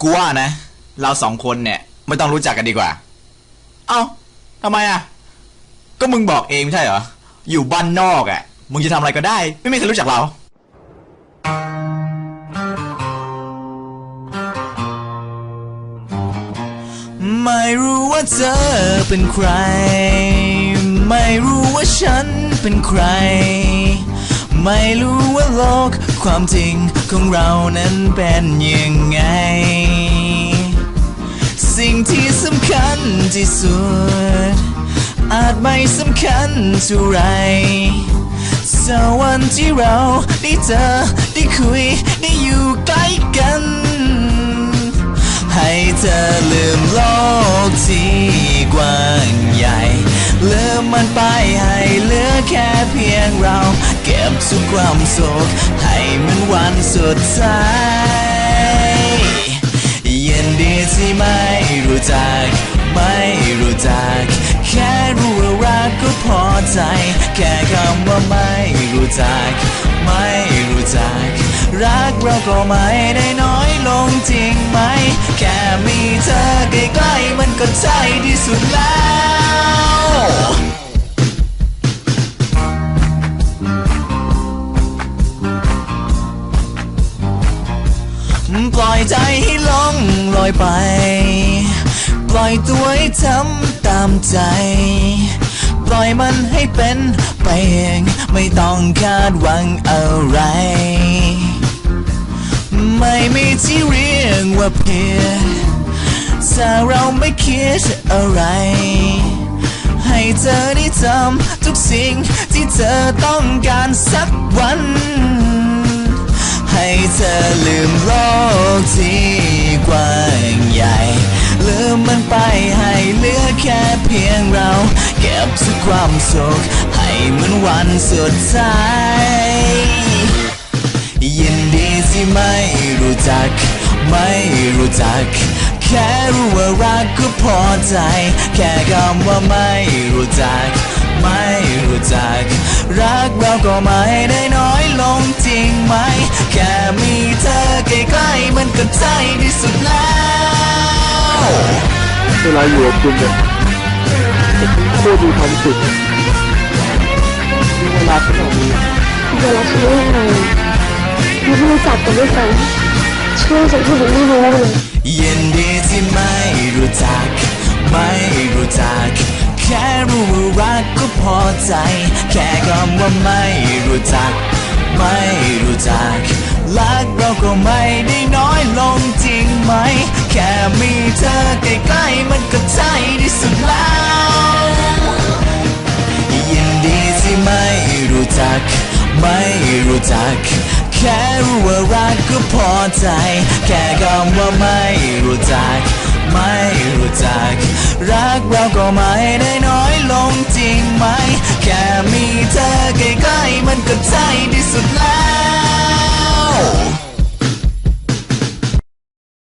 กูว่านะ เราสองคนเนี่ยไม่ต้องรู้จักกันดีกว่า เอ้าทำไมอะ ก็มึงบอกเองไม่ใช่เหรอ อยู่บ้านนอกอะ มึงจะทำอะไรก็ได้ ไม่มีใครรู้จักเรา ไม่รู้ว่าเธอเป็นใคร ไม่รู้ว่าฉันเป็นใคร ไม่รู้ว่าโลกความจริงของเรานั้นเป็นยังไง คัญที่สุด อาจไม่สำคัญเท่าไรสักวันที่เราได้เจอได้คุยได้อยู่ใกล้กัน ให้เธอลืมโลกที่กว้างใหญ่ลืมมันไปให้เหลือแค่เพียงเรา เก็บทุกความสุขให้มันวันสุดท้ายยินดีที่ไม่ รู้จัก ไม่รู้จัก แค่รู้ว่ารักก็พอใจ แค่คำว่าไม่รู้จัก ไม่รู้จัก รักเราก็ไม่ได้น้อยลงจริงไหม แค่มีเธอใกล้ๆมันก็ใช่ที่สุดแล้วปล่อยใจให้ลงลอยไป ปล่อยตัวให้ทำตามใจ ปล่อยมันให้เป็นไปเองไม่ต้องคาดหวังอะไร ไม่มีที่เรียกว่าเพียรถ้าเราไม่คิดอะไร ให้เธอได้ทำทุกสิ่งที่เธอต้องการสักวัน ให้เธอลืมโลก ไปให้เหลือแค่เพียงเรา เก็บทุกความสุขให้เหมือนวันสุดท้ายยินดีที่ไม่รู้จัก ไม่รู้จัก แค่รู้ว่ารักก็พอใจ แค่คำว่าไม่รู้จัก ไม่รู้จัก รักเราก็ไม่ได้น้อยลงจริงไหม แค่มีเธอใกล้ๆมันก็ใช่ที่สุ เวลาอยู่กับคุณเนี่ยโคตรมีความสุขมีเวลาขนาดนี้เดี๋ยวเราช่วยยังไงยังไม่รู้จักกันด้วยซ้ำช่วยจนที่ผมไม่รู้เลยยินดีที่ไม่รู้จัก ไม่รู้จัก แค่รู้ว่ารักก็พอใจ แค่คำว่าไม่รู้จัก ไม่รู้จัก ก ไม่รู้จัก แค่รู้ว่ารักก็พอใจ แค่คำว่าไม่รู้จัก ไม่รู้จัก รักเราก็ไม่ได้น้อยลงจริงไหม แค่มีเธอใกล้ๆมันก็ใช่ที่สุดแล้ว